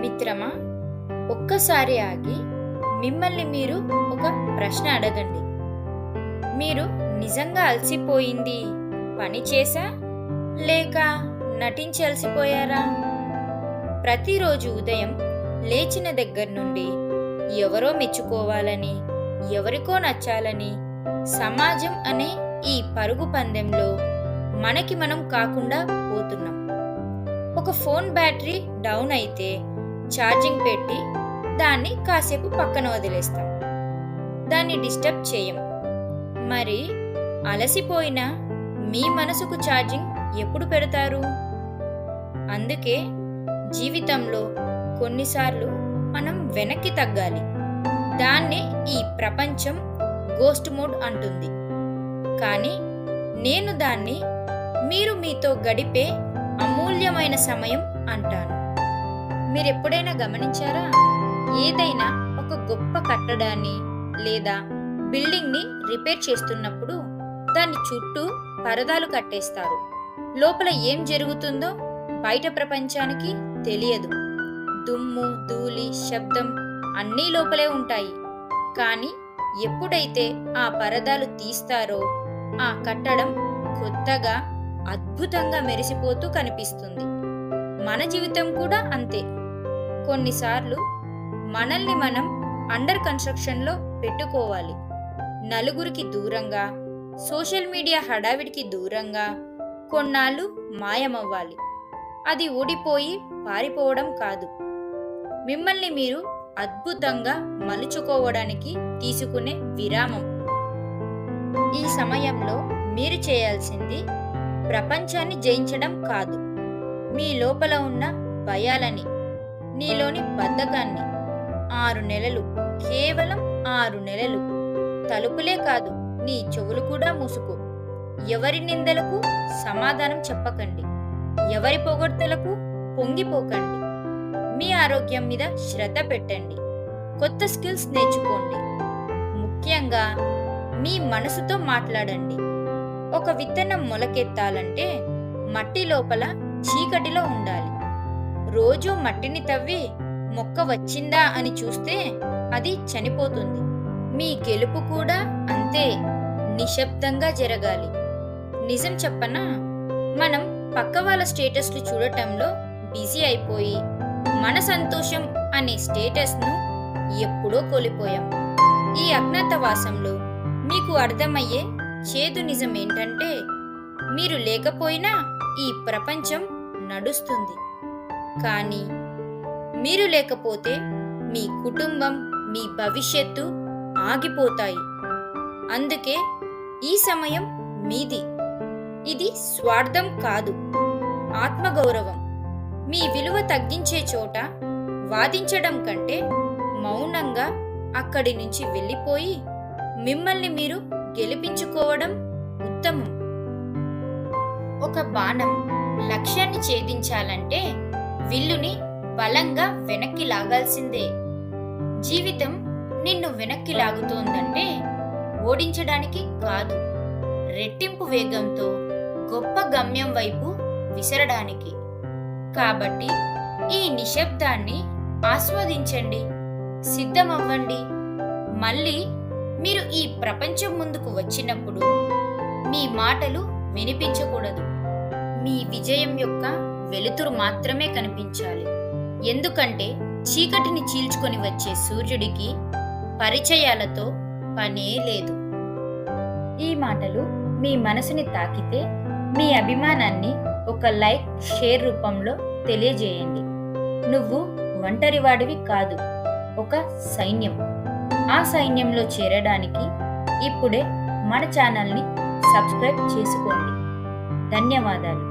మిత్రమా ఒక్కసారి ఆగి మిమ్మల్ని మీరు ఒక ప్రశ్న అడగండి. మీరు నిజంగా అలసిపోయింది పని చేసా లేక నటించి అలసిపోయారా ప్రతిరోజు ఉదయం లేచిన దగ్గర నుండి ఎవరో మెచ్చుకోవాలని ఎవరికో నచ్చాలని సమాజం అనే ఈ పరుగు పందెంలో మనకి మనం కాకుండా పోతున్నాం. ఒక ఫోన్ బ్యాటరీ డౌన్ అయితే ఛార్జింగ్ పెట్టి దాన్ని కాసేపు పక్కన వదిలేస్తాం. దాన్ని డిస్టర్బ్ చేయం. మరి అలసిపోయిన మీ మనసుకు ఛార్జింగ్ ఎప్పుడు పెడతారు? అందుకే జీవితంలో కొన్నిసార్లు మనం వెనక్కి తగ్గాలి. దాన్నే ఈ ప్రపంచం గోస్ట్ మోడ్ అంటుంది. కానీ నేను దాన్ని మీరు మీతో గడిపే అమూల్యమైన సమయం అంటాను. మీరెప్పుడైనా గమనించారా? ఏదైనా ఒక గొప్ప కట్టడాన్ని లేదా బిల్డింగ్ని రిపేర్ చేస్తున్నప్పుడు దాని చుట్టూ పరదాలు కట్టేస్తారు. లోపల ఏం జరుగుతుందో బయట ప్రపంచానికి తెలియదు. దుమ్ము ధూళి శబ్దం అన్నీ లోపలే ఉంటాయి. కానీ ఎప్పుడైతే ఆ పరదాలు తీస్తారో ఆ కట్టడం కొత్తగా అద్భుతంగా మెరిసిపోతూ కనిపిస్తుంది. మన జీవితం కూడా అంతే. కొన్నిసార్లు మనల్ని మనం అండర్ కన్స్ట్రక్షన్లో పెట్టుకోవాలి. నలుగురికి దూరంగా సోషల్ మీడియా హడావిడికి దూరంగా కొన్నాళ్ళు మాయమవ్వాలి. అది ఊడిపోయి పారిపోవడం కాదు. మిమ్మల్ని మీరు అద్భుతంగా మలుచుకోవడానికి తీసుకునే విరామం. ఈ సమయంలో మీరు చేయాల్సింది ప్రపంచాన్ని జయించడం కాదు. మీ లోపల ఉన్న భయాలని నీలోని బద్ధకాన్ని. ఆరు నెలలు. కేవలం ఆరు నెలలు. తలుపులే కాదు నీ చెవులు కూడా మూసుకో. ఎవరి నిందలకు సమాధానం చెప్పకండి. ఎవరి పొగడ్తలకు పొంగిపోకండి. మీ ఆరోగ్యం మీద శ్రద్ధ పెట్టండి. కొత్త స్కిల్స్ నేర్చుకోండి. ముఖ్యంగా మీ మనసుతో మాట్లాడండి. ఒక విత్తనం మొలకెత్తాలంటే మట్టి లోపల చీకటిలో ఉండాలి. రోజు మట్టిని తవ్వి మొక్క వచ్చిందా అని చూస్తే అది చనిపోతుంది. మీ గెలుపు కూడా అంతే నిశ్శబ్దంగా జరగాలి. నిజం చెప్పనా మనం పక్క వాళ్ళ స్టేటస్లు చూడటంలో బిజీ అయిపోయి మన సంతోషం అనే స్టేటస్ను ఎప్పుడో కోల్పోయాం. ఈ అజ్ఞాతవాసంలో మీకు అర్థమయ్యే చేదు నిజం ఏంటంటే మీరు లేకపోయినా ఈ ప్రపంచం నడుస్తుంది. కానీ మీరు లేకపోతే మీ కుటుంబం మీ భవిష్యత్తు ఆగిపోతాయి. అందుకే ఈ సమయం మీది. ఇది స్వార్థం కాదు ఆత్మగౌరవం. మీ విలువ తగ్గించే చోట వాదించడం కంటే మౌనంగా అక్కడి నుంచి వెళ్ళిపోయి మిమ్మల్ని మీరు గెలిపించుకోవడం ఉత్తమం. ఒక బాణం లక్ష్యాన్ని ఛేదించాలంటే విల్లుని బలంగా వెనక్కి లాగాల్సిందే. జీవితం నిన్ను వెనక్కి లాగుతోందంటే ఓడించడానికి కాదు. రెట్టింపు వేగంతో గొప్ప గమ్యం వైపు విసరడానికి. కాబట్టి ఈ నిశ్శబ్దాన్ని ఆస్వాదించండి సిద్ధమవ్వండి. మళ్ళీ మీరు ఈ ప్రపంచం ముందుకు వచ్చినప్పుడు మీ మాటలు వినిపించకూడదు. మీ విజయం యొక్క వెలుతురు మాత్రమే కనిపించాలి. ఎందుకంటే చీకటిని చీల్చుకొని వచ్చే సూర్యుడికి పరిచయాలతో పనే లేదు. ఈ మాటలు మీ మనసుని తాకితే మీ అభిమానాన్ని ఒక లైక్ షేర్ రూపంలో తెలియజేయండి. నువ్వు ఒంటరివాడివి కాదు ఒక సైన్యం. ఆ సైన్యంలో చేరడానికి ఇప్పుడే మన ఛానల్ని సబ్స్క్రైబ్ చేసుకోండి. ధన్యవాదాలు.